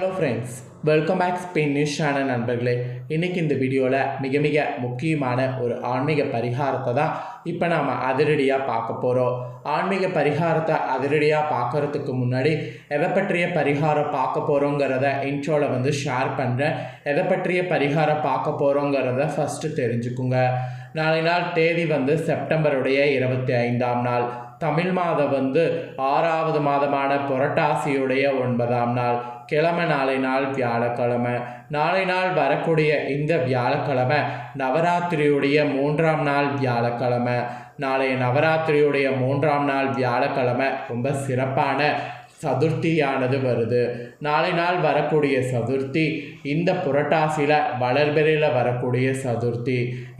Hello friends welcome back Spain news channel நண்பர்களே. இன்றைக்கி இந்த வீடியோவில் மிக மிக முக்கியமான ஒரு ஆன்மீக பரிகாரத்தை தான் இப்போ நாம் அதிரடியாக பார்க்க போகிறோம் ஆன்மீக பரிகாரத்தை அதிரடியாக பார்க்கறதுக்கு முன்னாடி எதை பற்றிய பரிகாரம் பார்க்க போகிறோங்கிறத இன்ட்ரோவில் வந்து ஷேர் பண்ணுறேன் எதை பற்றிய பரிகாரம் பார்க்க போகிறோங்கிறத ஃபஸ்ட்டு தெரிஞ்சுக்குங்க. நாளை நாள் தேதி வந்து செப்டம்பருடைய இருபத்தி ஐந்தாம் நாள். தமிழ் மாதம் வந்து ஆறாவது மாதமான புரட்டாசியுடைய ஒன்பதாம் நாள். கிழமை நாளை நாள் வியாழக்கிழமை. நாளை நாள் வரக்கூடிய இந்த வியாழக்கிழமை நவராத்திரியுடைய மூன்றாம் நாள் வியாழக்கிழமை. நாளைய நவராத்திரியுடைய மூன்றாம் நாள் வியாழக்கிழமை ரொம்ப சிறப்பான சதுர்த்தியானது வருது. நாளை நாள் வரக்கூடிய சதுர்த்தி இந்த புரட்டாசியில் வளர்பிறையில் வரக்கூடிய சதுர்த்தி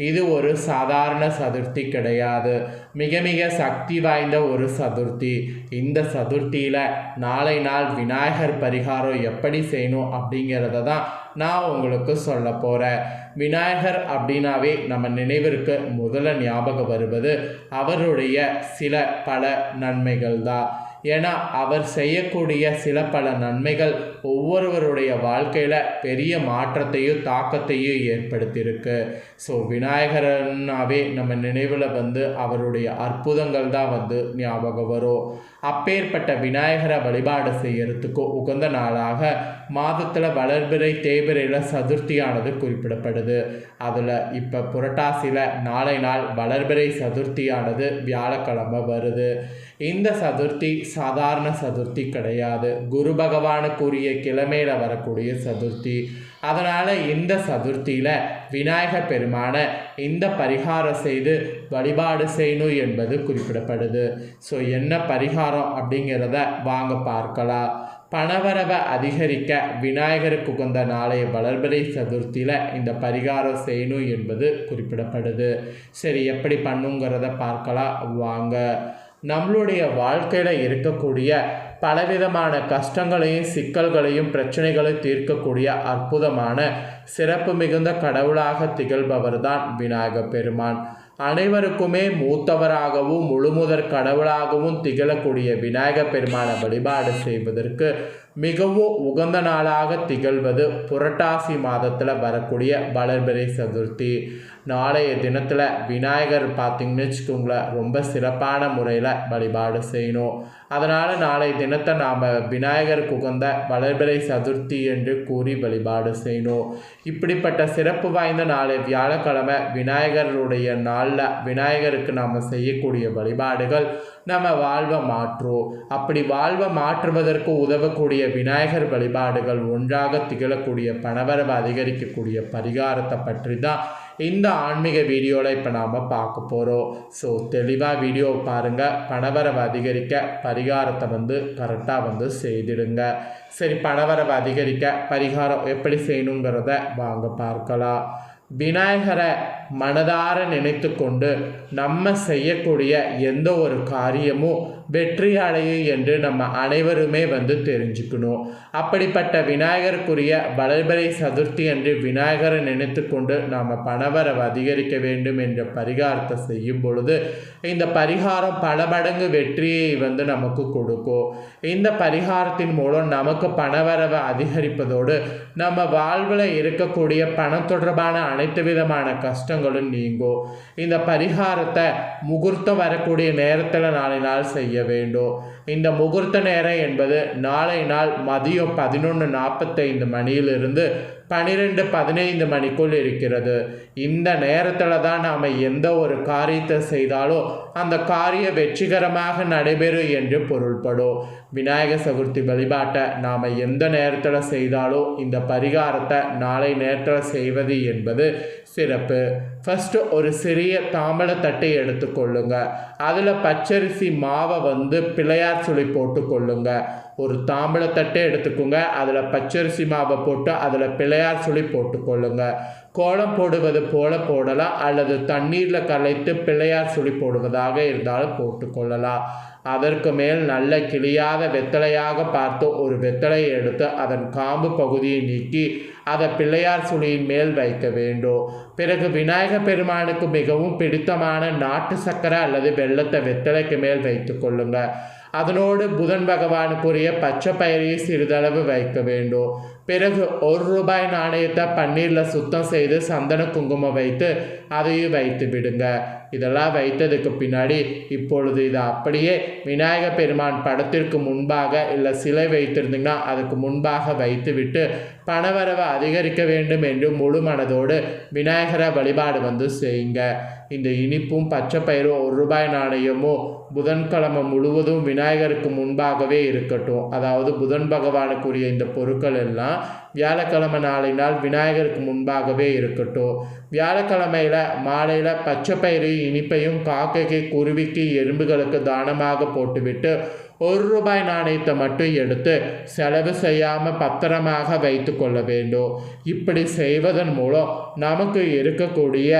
இது ஒரு சாதாரண சதுர்த்தி கிடையாது. மிக மிக சக்தி வாய்ந்த ஒரு சதுர்த்தி. இந்த சதுர்த்தியில் நாளை நாள் விநாயகர் பரிகாரம் எப்படி செய்யணும் அப்படிங்கிறத தான் நான் உங்களுக்கு சொல்ல போகிறேன் விநாயகர் அப்படின்னாவே நம்ம நினைவிற்கு முதல்ல ஞாபகம் வருவது அவருடைய சில பல நன்மைகள் தான். ஏன்னா அவர் செய்யக்கூடிய சில பல நன்மைகள் ஒவ்வொருவருடைய வாழ்க்கையில் பெரிய மாற்றத்தையும் தாக்கத்தையும் ஏற்படுத்தியிருக்கு. ஸோ விநாயகரன்னாவே நம்ம நினைவில் வந்து அவருடைய அற்புதங்கள் தான் வந்து ஞாபகம் வரும். அப்பேற்பட்ட விநாயகரை வழிபாடு செய்யறதுக்கு உகந்த நாளாக மாதத்தில் வளர்பிறை தேய்பிரையில் சதுர்த்தியானது குறிப்பிடப்படுது. அதில் இப்போ புரட்டாசியில் நாளை நாள் வளர்பிறை சதுர்த்தியானது வியாழக்கிழமை வருது. இந்த சதுர்த்தி சாதாரண சதுர்த்தி கிடையாது. குரு பகவானுக்குரிய கிழமையில் வரக்கூடிய சதுர்த்தி. அதனால் இந்த சதுர்த்தியில் விநாயகர் பெருமான இந்த பரிகாரம் செய்து வழிபாடு செய்யணும் என்பது குறிப்பிடப்படுது. ஸோ என்ன பரிகாரம் அப்படிங்கிறத வாங்க பார்க்கலாம். பணவரவை அதிகரிக்க விநாயகருக்கு உகந்த நாளைய வளர்பிறை சதுர்த்தியில் இந்த பரிகாரம் செய்யணும் என்பது குறிப்பிடப்படுது. சரி எப்படி பண்ணுங்கிறத பார்க்கலாம். வாங்க. நம்மளுடைய வாழ்க்கையில் இருக்கக்கூடிய பலவிதமான கஷ்டங்களையும் சிக்கல்களையும் பிரச்சனைகளையும் தீர்க்கக்கூடிய அற்புதமான சிறப்பு மிகுந்த கடவுளாக திகழ்பவர் தான் விநாயக பெருமான். அனைவருக்குமே மூத்தவராகவும் முழுமுதற் கடவுளாகவும் திகழக்கூடிய விநாயக பெருமானை வழிபாடு செய்வதற்கு மிகவும் உகந்த நாளாக திகழ்வது புரட்டாசி மாதத்தில் வரக்கூடிய வளர்பிறை சதுர்த்தி. நாளைய தினத்தில் விநாயகர் பார்த்திங்கன்னு வச்சுக்கோங்களேன் ரொம்ப சிறப்பான முறையில் வழிபாடு செய்யணும். அதனால் நாளைய தினத்தை நாம் விநாயகருக்கு உகந்த வளர்பிறை சதுர்த்தி என்று கூறி வழிபாடு செய்யணும். இப்படிப்பட்ட சிறப்பு வாய்ந்த நாளை வியாழக்கிழமை விநாயகருடைய நாளில் விநாயகருக்கு நாம் செய்யக்கூடிய வழிபாடுகள் நம்ம வாழ்வை மாற்றுவோம் அப்படி வாழ்வை மாற்றுவதற்கு உதவக்கூடிய விநாயகர் வழிபாடுகள் ஒன்றாக திகழக்கூடிய பணவரவை அதிகரிக்கக்கூடிய பரிகாரத்தை பற்றி தான் இந்த ஆன்மீக வீடியோவில் இப்போ நாம் பார்க்க போகிறோம் ஸோ தெளிவாக வீடியோ பாருங்கள் பணவரவை அதிகரிக்க பரிகாரத்தை வந்து கரெக்டாக வந்து செய்திடுங்க. சரி பணவரவை அதிகரிக்க பரிகாரம் எப்படி செய்யணுங்கிறத வாங்க பார்க்கலாம். விநாயகரை மனதார நினைத்து கொண்டு நம்ம செய்யக்கூடிய எந்த ஒரு காரியமும் வெற்றி அடையும் என்று நம்ம அனைவருமே வந்து தெரிஞ்சுக்கணும். அப்படிப்பட்ட விநாயகருக்குரிய வளர்பறை சதுர்த்தி என்று விநாயகரை நினைத்து கொண்டு நாம் பணவரவு அதிகரிக்க வேண்டும் என்ற பரிகாரத்தை செய்யும் பொழுது இந்த பரிகாரம் பல மடங்கு வெற்றியை வந்து நமக்கு கொடுக்கும். இந்த பரிகாரத்தின் மூலம் நமக்கு பணவரவை அதிகரிப்பதோடு நம்ம வாழ்வில் இருக்கக்கூடிய பணம் தொடர்பான அனைத்து விதமான கஷ்டங்களும் நீங்கும். இந்த பரிகாரத்தை முகூர்த்தம் வரக்கூடிய நேரத்தில் நாளை நாள் செய்ய வேண்டும். இந்த முகூர்த்த நேரம் என்பது நாளை நாள் மதியம் பதினொன்று நாற்பத்தைந்து மணியிலிருந்து பன்னிரெண்டு பதினைந்து மணிக்குள் இருக்கிறது. இந்த நேரத்தில் தான் நாம் எந்த ஒரு காரியத்தை செய்தாலோ அந்த காரியம் வெற்றிகரமாக நடைபெறும் என்று பொருள்படும். விநாயகர் சதுர்த்தி வழிபாட்டை நாம் எந்த நேரத்தில் செய்தாலோ இந்த பரிகாரத்தை நாளை நேரத்தில் செய்வது என்பது சிறப்பு. ஃபஸ்ட்டு ஒரு சிறிய தாம்பழத்தட்டை எடுத்துக்கொள்ளுங்க அதில் பச்சரிசி மாவை வந்து பிள்ளையார் சுழி போட்டுக்கொள்ளுங்க ஒரு தாம்பழத்தட்டை எடுத்துக்கோங்க. அதில் பச்சரிசி மாவை போட்டு அதில் பிள்ளையார் சொல்லி போட்டுக்கொள்ளுங்க. கோலம் போடுவது போல போடலாம் அல்லது தண்ணீரில் கலைத்து பிள்ளையார் சுழி போடுவதாக இருந்தாலும் போட்டுக்கொள்ளலாம். அதற்கு மேல் நல்ல கிளியாத வெத்தலையாக பார்த்து ஒரு வெத்தலையை எடுத்து அதன் காம்பு பகுதியை நீக்கி அதை பிள்ளையார் சுழியின் மேல் வைக்க வேண்டும். பிறகு விநாயக பெருமானுக்கு மிகவும் பிடித்தமான நாட்டு சக்கரை அல்லது வெள்ளத்தை வெத்தலைக்கு மேல் வைத்து கொள்ளுங்கள் அதனோடு புதன் பகவானுக்குரிய பச்சை பயிரையை சிறிதளவு வைக்க வேண்டும். பிறகு ஒரு ரூபாய் நாணயத்தை பன்னீரில் சுத்தம் செய்து சந்தன குங்குமம் வைத்து அதையும் வைத்து விடுங்க. இதெல்லாம் வைத்ததுக்கு பின்னாடி இப்பொழுது இதை அப்படியே விநாயக பெருமான் படத்திற்கு முன்பாக இல்லை சிலை வைத்திருந்தீங்கன்னா அதுக்கு முன்பாக வைத்துவிட்டு பணவரவை அதிகரிக்க வேண்டும் என்று முழு மனதோடு விநாயகரை வழிபாடு வந்து செய்யுங்க. இந்த இனிப்பும் பச்சை பயிரும் ஒரு ரூபாய் நாணயமும் புதன்கிழமை முழுவதும் விநாயகருக்கு முன்பாகவே இருக்கட்டும். அதாவது புதன் பகவானுக்குரிய இந்த பொருட்கள் எல்லாம் வியாழக்கிழமை நாளை நாள் விநாயகருக்கு முன்பாகவே இருக்கட்டும். வியாழக்கிழமையில் மாலையில் பச்சை பயிறு இனிப்பையும் காக்கைக்கு குருவிக்கு எறும்புகளுக்கு தானமாக போட்டுவிட்டு ஒரு ரூபாய் நாணயத்தை மட்டும் எடுத்து செலவு செய்யாமல் பத்திரமாக வைத்து கொள்ள வேண்டும். இப்படி செய்வதன் மூலம் நமக்கு இருக்கக்கூடிய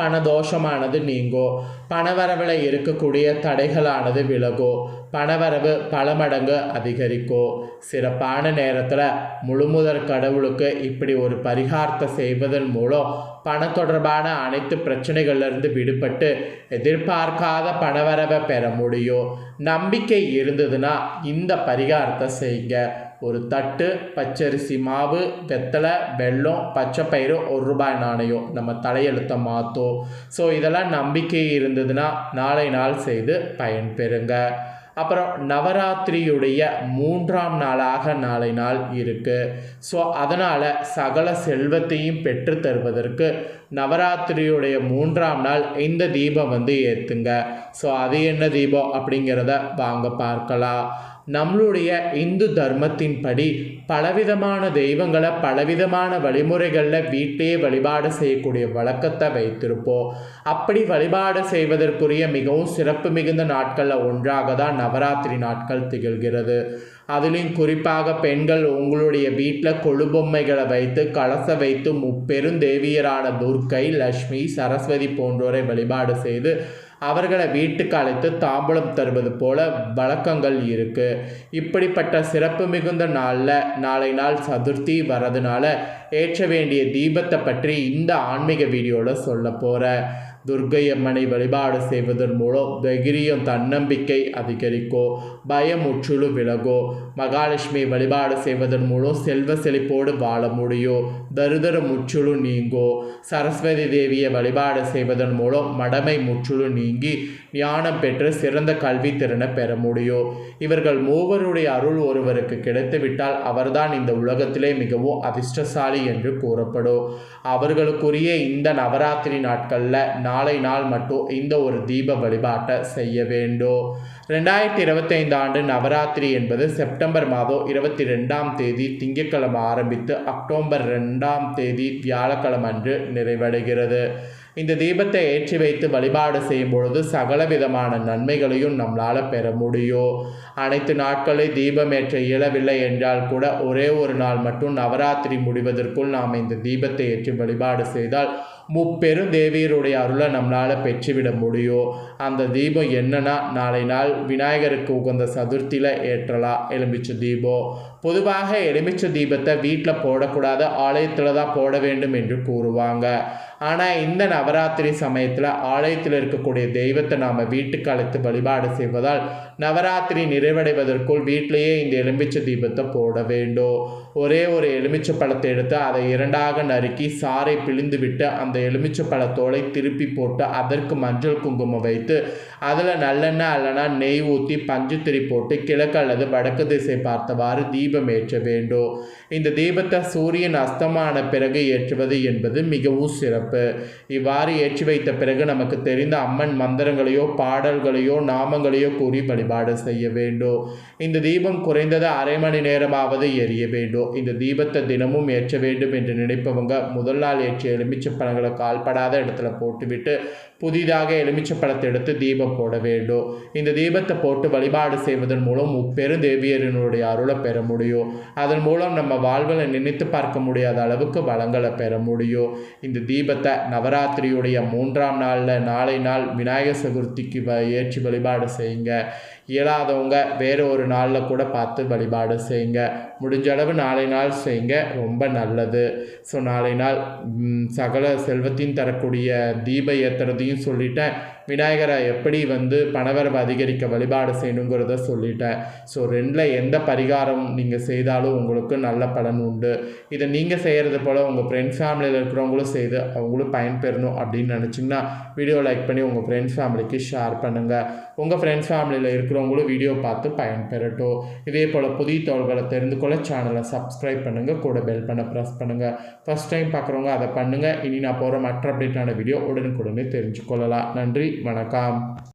பணதோஷமானது நீங்கோ. பணவரவில் இருக்கக்கூடிய தடைகளானது விலகோ. பணவரவு பல மடங்கு அதிகரிக்கோ. சிறப்பான நேரத்தில் முழுமுதற் கடவுளுக்கு இப்படி ஒரு பரிகாரத்தை செய்வதன் மூலம் பண தொடர்பான அனைத்து பிரச்சனைகள்லேருந்து விடுபட்டு எதிர்பார்க்காத பணவரவை பெற முடியும் நம்பிக்கை இருந்ததுன்னா இந்த பரிகாரத்தை செய்யுங்க ஒரு தட்டு பச்சரிசி மாவு வெத்தலை வெல்லம் பச்சை பயிறு ஒரு ரூபாய் நாணயம். நம்ம தலையெழுத்தை மாற்றும் ஸோ இதெல்லாம் நம்பிக்கை இருந்ததுன்னா நாளை நாள் செய்து பயன்பெறுங்க. அப்புறம் நவராத்திரியுடைய மூன்றாம் நாளாக நாளை நாள் இருக்குது ஸோ அதனால் சகல செல்வத்தையும் பெற்று தருவதற்கு நவராத்திரியுடைய மூன்றாம் நாள் இந்த தீபம் வந்து ஏற்றுங்க ஸோ அது என்ன தீபம் அப்படிங்கிறத வாங்க பார்க்கலாம். நம்மளுடைய இந்து தர்மத்தின்படி பலவிதமான தெய்வங்களை பலவிதமான வழிமுறைகளில் வீட்டிலேயே வழிபாடு செய்யக்கூடிய வழக்கத்தை வைத்திருப்போம். அப்படி வழிபாடு செய்வதற்குரிய மிகவும் சிறப்பு மிகுந்த நாட்களில் ஒன்றாக தான் நவராத்திரி நாட்கள் திகழ்கிறது. அதிலும் குறிப்பாக பெண்கள் உங்களுடைய வீட்டில் கொழுபொம்மைகளை வைத்து கலச வைத்து முப்பெரும் தேவியரான துர்க்கை லக்ஷ்மி சரஸ்வதி போன்றோரை வழிபாடு செய்து அவர்களை வீட்டுக்கு அழைத்து தாம்பூலம் தருவது போல வழக்கங்கள் இருக்கு. இப்படிப்பட்ட சிறப்பு மிகுந்த நாளில் நாளை நாள் சதுர்த்தி வரதுனால ஏற்ற வேண்டிய தீபத்தை பற்றி இந்த ஆன்மீக வீடியோவில் சொல்ல போகிறேன் துர்க்கையம்மனை வழிபாடு செய்வதன் மூலம் தைரியம் தன்னம்பிக்கை அதிகரிக்கோ பயம் முற்றிலும் விலகோ மகாலட்சுமி வழிபாடு செய்வதன் மூலம் செல்வ செழிப்போடு வாழ முடியும் தருதர முற்றிலும் நீங்கோ சரஸ்வதி தேவியை வழிபாடு செய்வதன் மூலம் மடமை முற்றிலும் நீங்கி ஞானம் பெற்று சிறந்த கல்வி திறனை பெற முடியும் இவர்கள் மூவருடைய அருள் ஒருவருக்கு கிடைத்துவிட்டால் அவர்தான் இந்த உலகத்திலே மிகவும் அதிர்ஷ்டசாலி என்று கூறப்படும் அவர்களுக்குரிய இந்த நவராத்திரி நாட்களில் நாளை நாள் மட்டும் இந்த ஒரு தீப வழிபாட்டை செய்ய வேண்டும். ரெண்டாயிரத்தி இருபத்தைந்து ஆண்டு நவராத்திரி என்பது செப்டம்பர் மாதம் இருபத்தி ரெண்டாம் தேதி திங்கட்கிழமை ஆரம்பித்து அக்டோபர் ரெண்டாம் தேதி வியாழக்கிழமை அன்று நிறைவடைகிறது. இந்த தீபத்தை ஏற்றி வைத்து வழிபாடு செய்யும் பொழுது சகல விதமான நன்மைகளையும் நம்மளால் பெற முடியும். அனைத்து நாட்களில் தீபம் ஏற்ற இயலவில்லை என்றால் கூட ஒரே ஒரு நாள் மட்டும் நவராத்திரி முடிவதற்குள் நாம் இந்த தீபத்தை ஏற்றி வழிபாடு செய்தால் முப்பெரும் தேவியருடைய அருளை நம்மளால் பெற்றுவிட முடியும் அந்த தீபம் என்னன்னா நாளை நாள் விநாயகருக்கு உகந்த சதுர்த்தியில் ஏற்றலாம் எலுமிச்சை தீபம் பொதுவாக எலுமிச்சை தீபத்தை வீட்டில் போடக்கூடாது ஆலயத்தில் தான் போட வேண்டும் என்று கூறுவாங்க. ஆனால் இந்த நவராத்திரி சமயத்தில் ஆலயத்தில் இருக்கக்கூடிய தெய்வத்தை நாம் வீட்டுக்கு அழைத்து வழிபாடு செய்வதால் நவராத்திரி நிறைவடைவதற்குள் வீட்டிலேயே இந்த எலுமிச்சை தீபத்தை போட வேண்டும். ஒரே ஒரு எலுமிச்சை பழத்தை எடுத்து அதை இரண்டாக நறுக்கி சாறை பிழிந்து விட்டு அந்த எலுமிச்சை பழத்தோலை திருப்பி போட்டு அதற்கு மஞ்சள் குங்குமம் வைத்து அதில் நல்லெண்ணெய் அல்லனா நெய் ஊற்றி பஞ்சுத்திரி போட்டு கிழக்கு அல்லது வடக்கு திசை பார்த்தவாறு தீபம் ஏற்ற வேண்டும். இந்த தீபத்தை சூரியன் அஸ்தமான பிறகு ஏற்றுவது என்பது மிகவும் சிறப்பு. இவ்வாறு ஏற்றி வைத்த பிறகு நமக்கு தெரிந்த அம்மன் மந்திரங்களையோ பாடல்களையோ நாமங்களையோ கூறி வழிபாடு செய்ய வேண்டும். இந்த தீபம் குறைந்தது அரை மணி நேரமாவது எரிய வேண்டும். இந்த தீபத்தை தினமும் ஏற்ற வேண்டும் என்று நினைப்பவங்க முதல் நாள் ஏற்றிய எலுமிச்சை பழங்களை கால்படாத இடத்துல போட்டுவிட்டு புதிதாக எலுமிச்சை பழத்தை எடுத்து தீபம் போட வேண்டும். இந்த தீபத்தை போட்டு வழிபாடு செய்வதன் மூலம் முப்பெரும் தேவியரினுடைய அருளை பெற முடியும். அதன் மூலம் நம்ம வாழ்வில் நினைத்து பார்க்க முடியாத அளவுக்கு வளங்களை பெற முடியும் இந்த தீபத்தை நவராத்திரியுடைய மூன்றாம் நாளில் நாளை நாள் விநாயகர் சதுர்த்திக்கு வ ஏற்றி வழிபாடு செய்யுங்க. இயலாதவங்க வேறு ஒரு நாளில் கூட பார்த்து வழிபாடு செய்யுங்க. முடிஞ்ச அளவு நாளை நாள் செய்யுங்க ரொம்ப நல்லது. ஸோ நாளை நாள் சகல செல்வத்தையும் தரக்கூடிய தீப ஏற்றுறதையும் சொல்லிட்டேன். விநாயகரை எப்படி வந்து பணவரவு அதிகரிக்க வழிபாடு செய்யணுங்கிறத சொல்லிட்டேன். ஸோ ரெண்டில் எந்த பரிகாரம் நீங்கள் செய்தாலும் உங்களுக்கு நல்ல பலன் உண்டு. இதை நீங்கள் செய்கிறது போல் உங்கள் ஃப்ரெண்ட்ஸ் ஃபேமிலியில் இருக்கிறவங்களும் செய்து அவங்களும் பயன்பெறணும் அப்படின்னு நினச்சிங்கன்னா வீடியோ லைக் பண்ணி உங்கள் ஃப்ரெண்ட்ஸ் ஃபேமிலிக்கு ஷேர் பண்ணுங்கள் உங்கள் ஃப்ரெண்ட்ஸ் ஃபேமிலியில் இருக்கிறவங்களும் வீடியோ பார்த்து பயன்பெறட்டும். இதே போல் புதிய தோள்களை தெரிந்து கொள்ள சேனலை சப்ஸ்கிரைப் பண்ணுங்கள் கூட பெல் பண்ண ப்ரெஸ் பண்ணுங்கள் ஃபஸ்ட் டைம் பார்க்குறவங்க அதை பண்ணுங்கள் இனி நான் போகிற மற்ற அப்டேட்டான வீடியோ உடனுக்குடனே தெரிஞ்சுக்கொள்ளலாம். நன்றி. வணக்கம்.